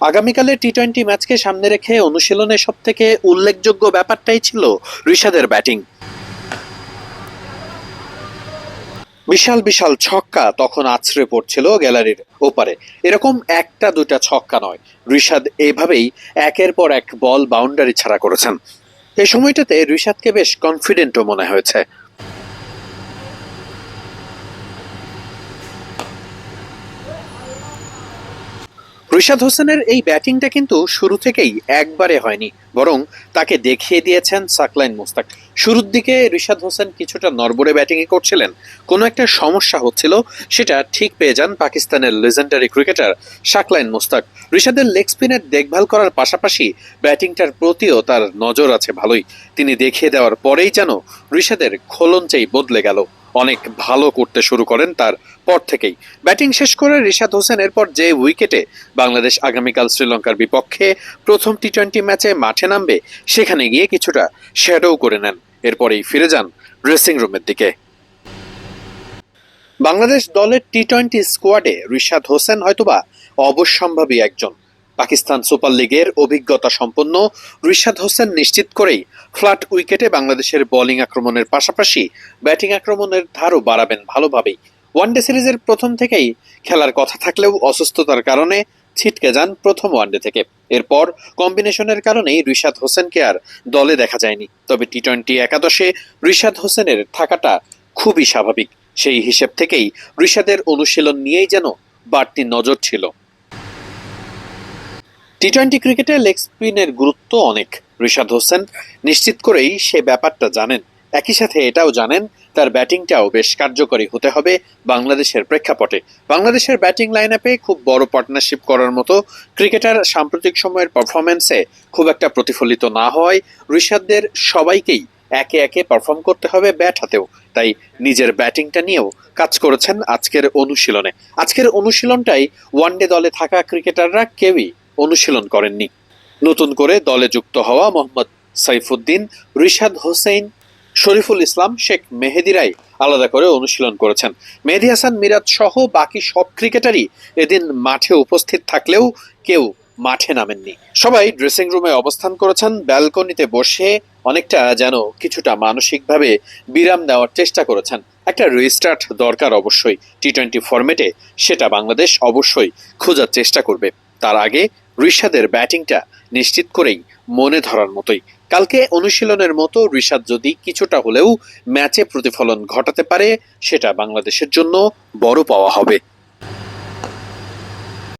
আগামীকালে T twenty ম্যাচকে সামনে রেখে অনুশীলনে সব থেকে উল্লেখযোগ্য ব্যাপারটাই ছিল ঋষাদের ব্যাটিং। বিশাল বিশাল ছক্কা তখন আছড়ে পড়ছিল গ্যালারির ওপারে। এরকম একটা দুটা ছক্কা নয়। ঋষাদ এভাবেই একের পর এক বল বাউন্ডারি ছাড়া করেছেন। এই সময়টাতে ঋষাদকে বেশ কনফিডেন্টও মনে হয়েছে। রিশাদ হোসেনের এই ব্যাটিংটা কিন্তু শুরু থেকেই একবারে হয়নি, বরং তাকে দেখিয়ে দিয়েছেন সাকলাইন মুস্তাক। শুরুর দিকে রিশাদ হোসেন কিছুটা নরবরে ব্যাটিংয়ে করছিলেন, কোনো একটা সমস্যা হচ্ছিল, সেটা ঠিক পেয়ে যান পাকিস্তানের লেজেন্ডারি ক্রিকেটার শাকলাইন মুস্তাক। রিশাদের লেগ স্পিনের দেখভাল করার পাশাপাশি ব্যাটিংটার প্রতিও তার নজর আছে ভালোই। তিনি দেখিয়ে দেওয়ার পরেই যেন রিশাদের খোলন খোলঞ্চেই বদলে গেল। অনেক ভালো করতে শুরু করেন তার পর থেকেই। ব্যাটিং শেষ করে রিশাদ হোসেন এরপর যে উইকেটে বাংলাদেশ আগামীকাল শ্রীলঙ্কার বিপক্ষে প্রথম টি টোয়েন্টি ম্যাচে মাঠে নামবে, সেখানে গিয়ে কিছুটা শ্যাডো করে নেন। এরপরেই ফিরে যান ড্রেসিং রুমের দিকে। বাংলাদেশ দলের টি টোয়েন্টি স্কোয়াডে রিশাদ হোসেন হয়তোবা অবশ্যম্ভাবী একজন। পাকিস্তান সুপার লিগের অভিজ্ঞতা সম্পন্ন রিশাদ হোসেন নিশ্চিত করেই ফ্ল্যাট উইকেটে বাংলাদেশের বোলিং আক্রমণের পাশাপাশি ব্যাটিং আক্রমণের ধারও বাড়াবেন ভালোভাবেই। ওয়ানডে সিরিজের প্রথম থেকেই খেলার কথা থাকলেও অসুস্থতার কারণে ছিটকে যান প্রথম ওয়ানডে থেকে। এরপর কম্বিনেশনের কারণেই রিশাদ হোসেনকে আর দলে দেখা যায়নি। তবে টি টোয়েন্টি একাদশে রিশাদ হোসেনের থাকাটা খুবই স্বাভাবিক। সেই হিসেব থেকেই রিশাদের অনুশীলন নিয়েই যেন বাড়তি নজর ছিল। টি টোয়েন্টি ক্রিকেটে লেগ স্পিনের গুরুত্ব অনেক। রিশাদ হোসেন নিশ্চিত করেই সে ব্যাপারটা জানেন। একই সাথে এটাও জানেন, তার ব্যাটিংটাও বেশ কার্যকরী হতে হবে বাংলাদেশের প্রেক্ষাপটে। বাংলাদেশের ব্যাটিং লাইন আপে খুব বড় পার্টনারশিপ করার মতো ক্রিকেটার সাম্প্রতিক সময়ের পারফরমেন্সে খুব একটা প্রতিফলিত না হওয়ায় ঋষাদদের সবাইকেই একে একে পারফর্ম করতে হবে ব্যাট হাতেও। তাই নিজের ব্যাটিংটা নিয়েও কাজ করেছেন আজকের অনুশীলনে। আজকের অনুশীলনটাই ওয়ানডে দলে থাকা ক্রিকেটাররা কেউই অনুশীলন করেননি। নতুন করে দলে যুক্ত হওয়া মোহাম্মদ সাইফুদ্দিন, রিশাদ হোসেন শরীফুল ইসলাম, শেখ মেহেদিরাই আলাদা করে অনুশীলন করেছেন। মেহেদি হাসান, মিরাজ সহ বাকি সব ক্রিকেটারই এদিন মাঠে উপস্থিত থাকলেও কেউ মাঠে নামেননি। সবাই ড্রেসিং রুমে অবস্থান করেছেন, ব্যালকনিতে বসে অনেকটা যেন কিছুটা মানসিকভাবে বিরাম দেওয়ার চেষ্টা করেছেন। একটা রিস্টার্ট দরকার অবশ্যই। টি টোয়েন্টি ফরম্যাটে সেটা বাংলাদেশ অবশ্যই খোঁজার চেষ্টা করবে। তার আগে ঋষাদের ব্যাটিংটা নিশ্চিত করেই মনে ধরার মতোই। কালকে অনুশীলনের মতো ঋষাদ যদি কিছুটা হলেও ম্যাচে প্রতিফলন ঘটাতে পারে, সেটা বাংলাদেশের জন্য বড় পাওয়া হবে।